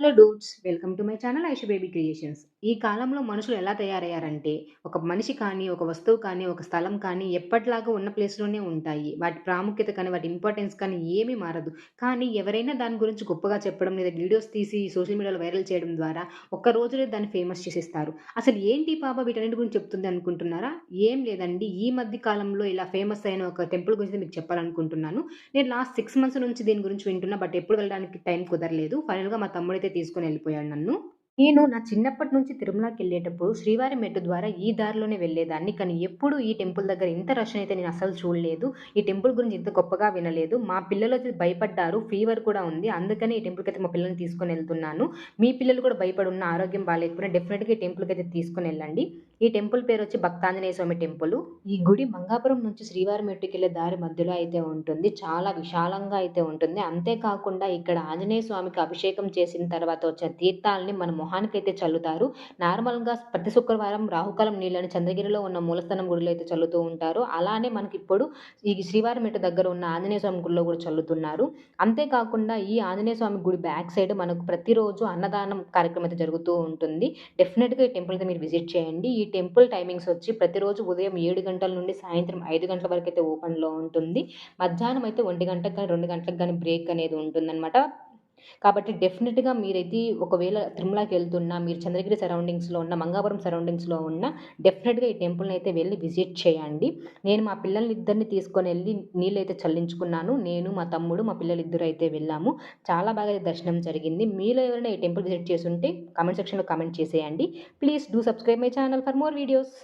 Hello dudes welcome to my channel Aishu baby creations ఈ కాలంలో మనుషులు ఎలా తయారయ్యారంటే ఒక మనిషి కానీ ఒక వస్తువు కానీ ఒక స్థలం కానీ ఎప్పటిలాగా ఉన్న ప్లేస్లోనే ఉంటాయి. వాటి ప్రాముఖ్యత కానీ వాటి ఇంపార్టెన్స్ కానీ ఏమీ మారదు. కానీ ఎవరైనా దాని గురించి గొప్పగా చెప్పడం లేదా వీడియోస్ తీసి సోషల్ మీడియాలో వైరల్ చేయడం ద్వారా ఒక్క రోజులో దాన్ని ఫేమస్ చేసేస్తారు. అసలు ఏంటి పాప? వీటన్నిటి గురించి చెప్తుంది అనుకుంటున్నారా? ఏం లేదండి. ఈ మధ్య కాలంలో ఇలా ఫేమస్ అయిన ఒక టెంపుల్ గురించి మీకు చెప్పాలనుకుంటున్నాను. నేను లాస్ట్ సిక్స్ మంత్స్ నుంచి దీని గురించి వింటున్నా బట్ ఎప్పుడు వెళ్ళడానికి టైం కుదరలేదు. ఫైనల్గా మా తమ్ముడైతే తీసుకొని వెళ్ళిపోయాడు నన్ను నేను నా చిన్నప్పటి నుంచి తిరుమలకి వెళ్ళేటప్పుడు శ్రీవారి మెట్టు ద్వారా ఈ దారిలోనే వెళ్ళేదాన్ని. కానీ ఎప్పుడు ఈ టెంపుల్ దగ్గర ఇంత రష్ అయితే నేను అసలు చూడలేదు. ఈ టెంపుల్ గురించి ఇంత గొప్పగా వినలేదు. మా పిల్లలు అయితే భయపడ్డారు. ఫీవర్ కూడా ఉంది. అందుకని ఈ టెంపుల్కి అయితే మా పిల్లల్ని తీసుకొని వెళ్తున్నాను. మీ పిల్లలు కూడా భయపడి ఉన్న ఆరోగ్యం బాగాలేకపోయినా డెఫినెట్గా ఈ టెంపుల్కి అయితే తీసుకొని వెళ్ళండి. ఈ టెంపుల్ పేరు వచ్చి భక్తాంజనేయ స్వామి టెంపుల్. ఈ గుడి మంగాపురం నుంచి శ్రీవారి మెట్టుకి వెళ్ళే దారి మధ్యలో అయితే ఉంటుంది. చాలా విశాలంగా అయితే ఉంటుంది. అంతేకాకుండా ఇక్కడ ఆంజనేయ స్వామికి అభిషేకం చేసిన తర్వాత వచ్చే తీర్థాలని మనం మొహానికి అయితే చల్లుతారు. నార్మల్గా ప్రతి శుక్రవారం రాహుకాలం నీళ్ళని చంద్రగిరిలో ఉన్న మూలస్థానం గుడిలో అయితే చల్లుతూ ఉంటారు. అలానే మనకి ఇప్పుడు ఈ శ్రీవారం మెట్టు దగ్గర ఉన్న ఆంజనేయ స్వామి గుడిలో కూడా చల్లుతున్నారు. అంతేకాకుండా ఈ ఆంజనేయ స్వామి గుడి బ్యాక్ సైడ్ మనకు ప్రతిరోజు అన్నదానం కార్యక్రమం అయితే జరుగుతూ ఉంటుంది. డెఫినెట్గా ఈ టెంపుల్ అయితే మీరు విజిట్ చేయండి. ఈ టెంపుల్ టైమింగ్స్ వచ్చి ప్రతిరోజు ఉదయం ఏడు గంటల నుండి సాయంత్రం ఐదు గంటల వరకు అయితే ఓపెన్లో ఉంటుంది. మధ్యాహ్నం అయితే ఒంటి గంటకు కానీ రెండు గంటలకు కానీ బ్రేక్ అనేది ఉంటుందన్నమాట. కాబట్టి డెఫినెట్గా మీరైతే ఒకవేళ తిరుమలకి వెళ్తున్నా మీరు చంద్రగిరి సరౌండింగ్స్లో ఉన్న మంగాపురం సరౌండింగ్స్లో ఉన్న డెఫినెట్గా ఈ టెంపుల్ని అయితే వెళ్ళి విజిట్ చేయండి. నేను మా పిల్లల్ని ఇద్దరిని తీసుకొని వెళ్ళి నీళ్ళు అయితే చల్లించుకున్నాను. నేను మా తమ్ముడు మా పిల్లలు ఇద్దరు అయితే వెళ్ళాము. చాలా బాగా దర్శనం జరిగింది. మీలో ఎవరైనా ఈ టెంపుల్ విజిట్ చేసుంటే కామెంట్ సెక్షన్లో కామెంట్ చేసేయండి. Please do subscribe my channel for more videos.